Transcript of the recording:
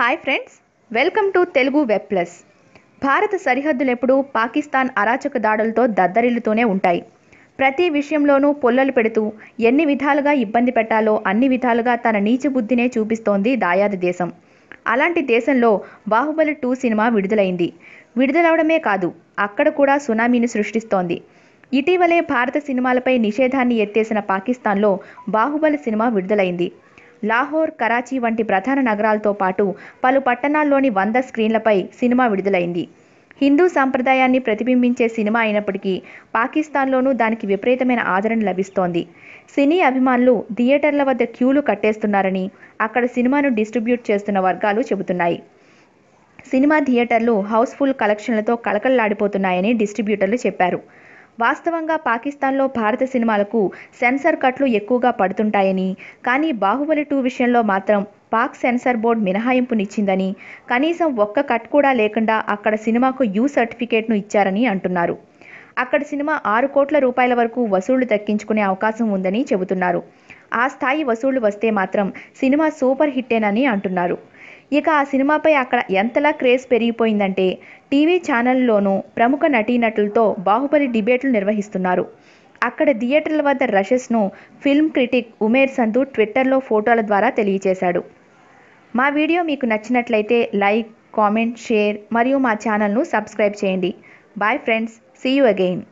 Hi friends welcome to Telugu web plus భారత సరిహద్దులు ఎప్పుడూ పాకిస్తాన్ అరాచక దాడులతో దద్దరిల్లుతూనే ఉంటాయి. ప్రతి విషయంలోనూ పొల్లలు పెడుతూ ఎన్ని విధాలుగా ఇబ్బంది పెట్టాలో అన్ని విధాలుగా తన నీచ బుద్ధినే చూపిస్తోంది దాయాది దేశం. అలాంటి దేశంలో బాహుబలి టూ సినిమా విడుదలైంది. విడుదలవడమే కాదు అక్కడ కూడా సునామీని సృష్టిస్తోంది. ఇటీవలే భారత సినిమాలపై నిషేధాన్ని ఎత్తేసిన పాకిస్తాన్లో బాహుబలి సినిమా విడుదలైంది. లాహోర్ కరాచీ వంటి ప్రధాన నగరాలతో పాటు పలు పట్టణాల్లోని వంద స్క్రీన్లపై సినిమా విడుదలైంది. హిందూ సాంప్రదాయాన్ని ప్రతిబింబించే సినిమా అయినప్పటికీ పాకిస్తాన్లోనూ దానికి విపరీతమైన ఆదరణ లభిస్తోంది. సినీ అభిమానులు థియేటర్ల వద్ద క్యూలు కట్టేస్తున్నారని అక్కడ సినిమాను డిస్ట్రిబ్యూట్ చేస్తున్న వర్గాలు చెబుతున్నాయి. సినిమా థియేటర్లు హౌస్ఫుల్ కలెక్షన్లతో కళకళలాడిపోతున్నాయని డిస్ట్రిబ్యూటర్లు చెప్పారు. వాస్తవంగా పాకిస్తాన్లో భారత సినిమాలకు సెన్సార్ కట్లు ఎక్కువగా పడుతుంటాయని కానీ బాహుబలి టూ విషయంలో మాత్రం పాక్ సెన్సార్ బోర్డు మినహాయింపునిచ్చిందని కనీసం ఒక్క కట్ కూడా లేకుండా అక్కడ సినిమాకు యూ సర్టిఫికేట్ను ఇచ్చారని అంటున్నారు. అక్కడ సినిమా ఆరు కోట్ల రూపాయల వరకు వసూళ్ళు దక్కించుకునే అవకాశం ఉందని చెబుతున్నారు. ఆ స్థాయి వసూళ్ళు వస్తే మాత్రం సినిమా సూపర్ హిట్టేనని అంటున్నారు. ఇక ఆ సినిమాపై అక్కడ ఎంతలా క్రేజ్ పెరిగిపోయిందంటే టీవీ ఛానల్లోనూ ప్రముఖ నటీనటులతో బాహుబలి డిబేట్లు నిర్వహిస్తున్నారు. అక్కడ థియేటర్ల వద్ద రషెస్ను ఫిల్మ్ క్రిటిక్ ఉమేర్ సంధు ట్విట్టర్లో ఫోటోల ద్వారా తెలియజేశాడు మా వీడియో మీకు నచ్చినట్లయితే లైక్ కామెంట్ షేర్ మరియు మా ఛానల్ను సబ్స్క్రైబ్ చేయండి. Bye friends see you again.